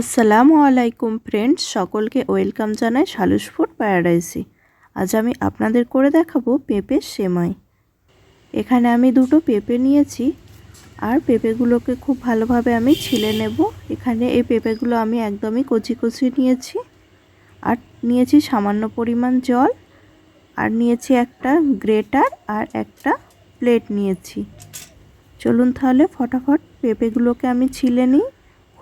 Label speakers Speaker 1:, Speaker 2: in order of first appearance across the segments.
Speaker 1: আসসালামু আলাইকুম ফ্রেন্ডস সকলকে ওয়েলকাম জানাই শালুস ফুড প্যারাডাইসে আজ আমি আপনাদের করে দেখাবো পেঁপের সেমাই। এখানে আমি দুটো পেঁপে নিয়েছি, আর পেঁপেগুলোকে খুব ভালোভাবে আমি ছিলে নেব। এখানে এই পেঁপেগুলো আমি একদমই কচি কচি নিয়েছি, আর নিয়েছি সামান্য পরিমাণ জল, আর নিয়েছি একটা গ্রেটার আর একটা প্লেট নিয়েছি। চলুন তাহলে ফটাফট পেঁপেগুলোকে আমি ছিলে নিই।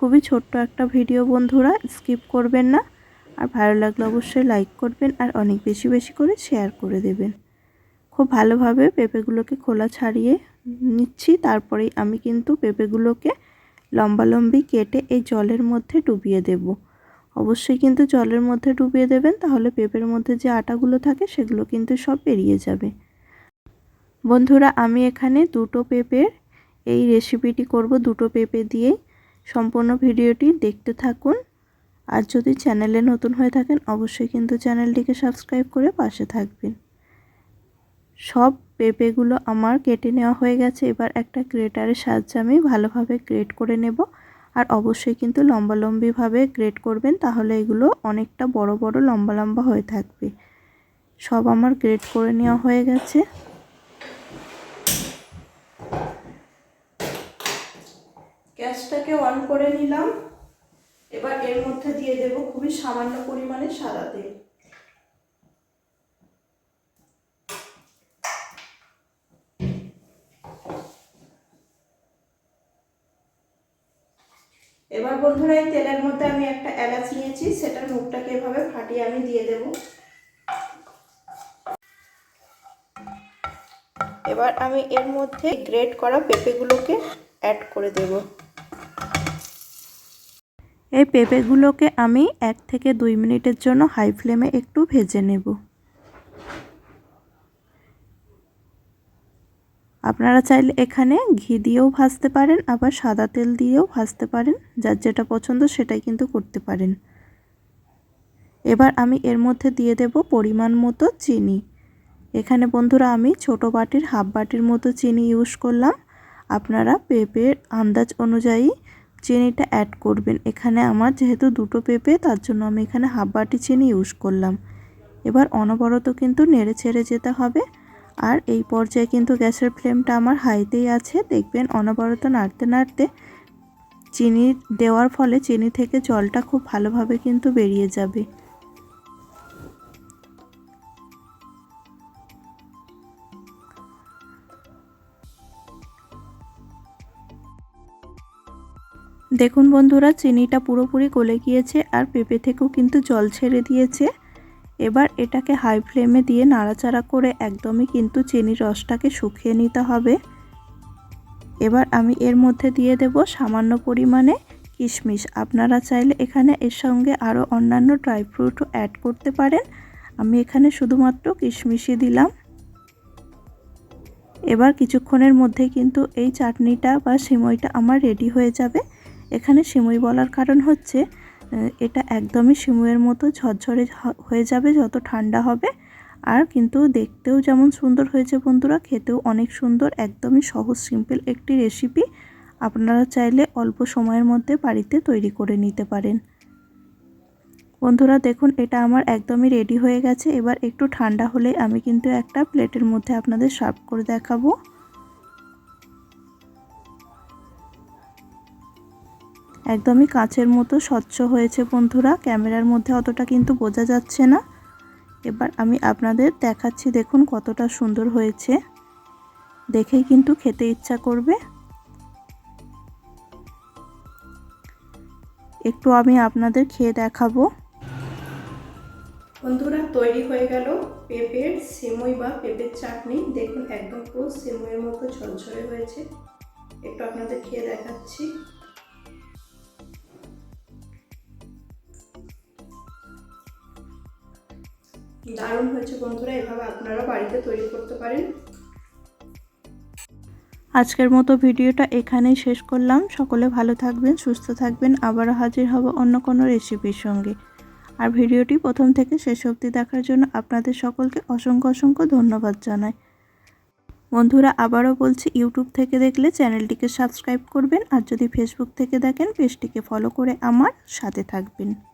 Speaker 1: খুবই ছোট্ট একটা ভিডিও বন্ধুরা, স্কিপ করবেন না। আর ভালো লাগলে অবশ্যই লাইক করবেন আর অনেক বেশি বেশি করে শেয়ার করে দেবেন। খুব ভালোভাবে পেঁপেগুলোকে খোলা ছাড়িয়ে নিচ্ছি। তারপরেই আমি কিন্তু পেঁপেগুলোকে লম্বালম্বি কেটে এই জলের মধ্যে ডুবিয়ে দেব। অবশ্যই কিন্তু জলের মধ্যে ডুবিয়ে দেবেন, তাহলে পেঁপের মধ্যে যে আটাগুলো থাকে সেগুলো কিন্তু সব বেরিয়ে যাবে। বন্ধুরা, আমি এখানে দুটো পেঁপের এই রেসিপিটি করব। দুটো পেঁপে দিয়েই সম্পূর্ণ ভিডিওটি দেখতে থাকুন। আর যদি চ্যানেলে নতুন হয়ে থাকেন, অবশ্যই কিন্তু চ্যানেলটিকে সাবস্ক্রাইব করে পাশে থাকবেন। সব পেঁপেগুলো আমার কেটে নেওয়া হয়ে গেছে। এবার একটা গ্রেটারের সাহায্যে আমি ভালোভাবে গ্রেট করে নেব। আর অবশ্যই কিন্তু লম্বালম্বিভাবে গ্রেট করবেন, তাহলে এগুলো অনেকটা বড় বড় লম্বা লম্বা হয়ে থাকবে। সব আমার গ্রেট করে নেওয়া হয়ে গেছে। গ্যাসটাকে অন করে নিলাম। এবার এর মধ্যে দিয়ে দেব খুবই সামান্য পরিমাণে সাদা তেল। এবার বন্ধুরা, এই তেলের মধ্যে আমি একটা এলাচ নিয়েছি, সেটার মুখটাকে এভাবে ফাটিয়ে আমি দিয়ে দেব। এবার আমি এর মধ্যে গ্রেট করা পেঁপেগুলোকে অ্যাড করে দেব। এই পেঁপেগুলোকে আমি এক থেকে দুই মিনিটের জন্য হাই ফ্লেমে একটু ভেজে নেব। আপনারা চাইলে এখানে ঘি দিয়েও ভাজতে পারেন, আবার সাদা তেল দিয়েও ভাজতে পারেন, যার যেটা পছন্দ সেটাই কিন্তু করতে পারেন। এবার আমি এর মধ্যে দিয়ে দেব পরিমাণ মতো চিনি। এখানে বন্ধুরা আমি ছোট বাটির, হাফ বাটির মতো চিনি ইউজ করলাম। আপনারা পেঁপের আন্দাজ অনুযায়ী চিনিটা অ্যাড করবেন। এখানে আমার যেহেতু দুটো পেঁপে, তার জন্য আমি এখানে হাফ বাটি চিনি ইউজ করলাম। এবার অনবরত কিন্তু নেড়ে ছেড়ে যেতে হবে। আর এই পর্যায়ে কিন্তু গ্যাসের ফ্লেমটা আমার হাইতেই আছে। দেখবেন অনবরত নাড়তে নাড়তে চিনি দেওয়ার ফলে চিনি থেকে জলটা খুব ভালোভাবে কিন্তু বেরিয়ে যাবে। দেখুন বন্ধুরা, চিনিটা পুরোপুরি গলে গিয়েছে আর পেঁপে থেকেও কিন্তু জল ছেড়ে দিয়েছে। এবার এটাকে হাই ফ্লেমে দিয়ে নাড়াচাড়া করে একদমই কিন্তু চিনির রসটাকে শুকিয়ে নিতে হবে। এবার আমি এর মধ্যে দিয়ে দেব সামান্য পরিমাণে কিশমিশ। আপনারা চাইলে এখানে এর সঙ্গে আরও অন্যান্য ড্রাই ফ্রুটও অ্যাড করতে পারেন। আমি এখানে শুধুমাত্র কিশমিশই দিলাম। এবার কিছুক্ষণের মধ্যে কিন্তু এই চাটনিটা বা সিমইটা আমার রেডি হয়ে যাবে। এখানে সিমুই বলার কারণ হচ্ছে এটা একদমই সিমুয়ের মতো ঝরঝরে হয়ে যাবে যত ঠান্ডা হবে। আর কিন্তু দেখতেও যেমন সুন্দর হয়েছে বন্ধুরা, খেতেও অনেক সুন্দর, একদমই সহজ, সিম্পল একটি রেসিপি। আপনারা চাইলে অল্প সময়ের মধ্যে বাড়িতে তৈরি করে নিতে পারেন। বন্ধুরা, দেখুন, এটা আমার একদমই রেডি হয়ে গেছে। এবার একটু ঠান্ডা হলে আমি কিন্তু একটা প্লেটের মধ্যে আপনাদের সার্ভ করে দেখাবো। একদমই কাঁচের মতো স্বচ্ছ হয়েছে বন্ধুরা। ক্যামেরার মধ্যে অতটা কিন্তু বোঝা যাচ্ছে না। এবার আমি আপনাদের দেখাচ্ছি, দেখুন কতটা সুন্দর হয়েছে। দেখেই কিন্তু খেতে ইচ্ছা করবে। একটু আমি আপনাদের খেয়ে দেখাবো। বন্ধুরা, তৈরি হয়ে গেল পেঁপের সিমুই বা পেঁপের চাটনি। দেখুন একদম পুরো সিমুইয়ের মতো ঝরঝরে হয়েছে। একটু আপনাদের খেয়ে দেখাচ্ছি। দারুণ হয়েছে বন্ধুরা, এভাবে আপনারা বাড়িতে তৈরি করতে পারেন। আজকের মতো ভিডিওটা এখানেই শেষ করলাম। সকলে ভালো থাকবেন, সুস্থ থাকবেন, আবারও হাজির হব অন্য কোনো রেসিপির সঙ্গে। আর ভিডিওটি প্রথম থেকে শেষ অবধি দেখার জন্য আপনাদের সকলকে অসংখ্য অসংখ্য ধন্যবাদ জানাই। বন্ধুরা, আবারও বলছি, ইউটিউব থেকে দেখলে চ্যানেলটিকে সাবস্ক্রাইব করবেন আর যদি ফেসবুক থেকে দেখেন, পেজটিকে ফলো করে আমার সাথে থাকবেন।